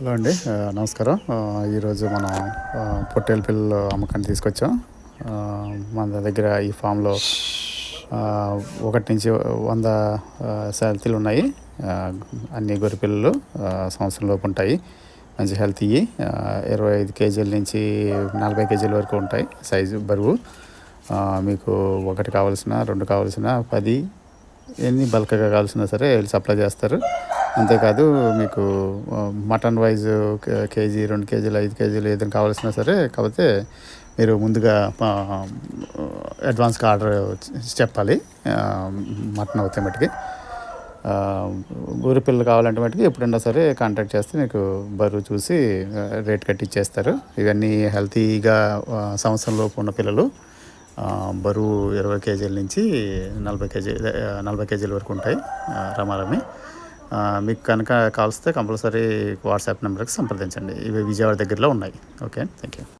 Hello అండి. నమస్కారం. ఈరోజు మనం పొట్టేల పొట్టేలు పిల్లలు అమ్మకాన్ని తీసుకొచ్చాం. మన దగ్గర ఈ ఫామ్లో ఒకటి నుంచి వంద శాలతీలు ఉన్నాయి. అన్ని గొర్రె పిల్లలు సంవత్సరంలోపు సంవత్సరం లోపు ఉంటాయి. మంచి హెల్తీ ఇరవై ఐదు కేజీల నుంచి నలభై కేజీల వరకు ఉంటాయి సైజు బరువు. మీకు ఒకటి కావాల్సిన రెండు కావాల్సిన పది ఎన్ని బల్క్గా కావాల్సినా సరే వీళ్ళు సప్లై చేస్తారు. అంతేకాదు మీకు మటన్ వైజ్ కేజీ రెండు కేజీలు ఐదు కేజీలు ఏదైనా కావాల్సినా సరే కాకపోతే మీరు ముందుగా అడ్వాన్స్గా ఆర్డర్ చెప్పాలి మటన్ అవుతాయి మటుకి. ఆ, పిల్లలు కావాలంటే మటుకు ఎప్పుడైనా సరే కాంటాక్ట్ చేస్తే మీకు బరువు చూసి రేట్ కట్టి ఇచ్చేస్తారు ఇవన్నీ హెల్తీగా సంవత్సరంలోపు ఉన్న పిల్లలు బరువు ఇరవై కేజీల నుంచి నలభై కేజీ నలభై కేజీల వరకు ఉంటాయి రమారమి. మీకు కనుక కాల్స్తే కంపల్సరీ వాట్సాప్ నెంబర్కి సంప్రదించండి. ఇవి విజయవాడ దగ్గరలో ఉన్నాయి. Okay thank you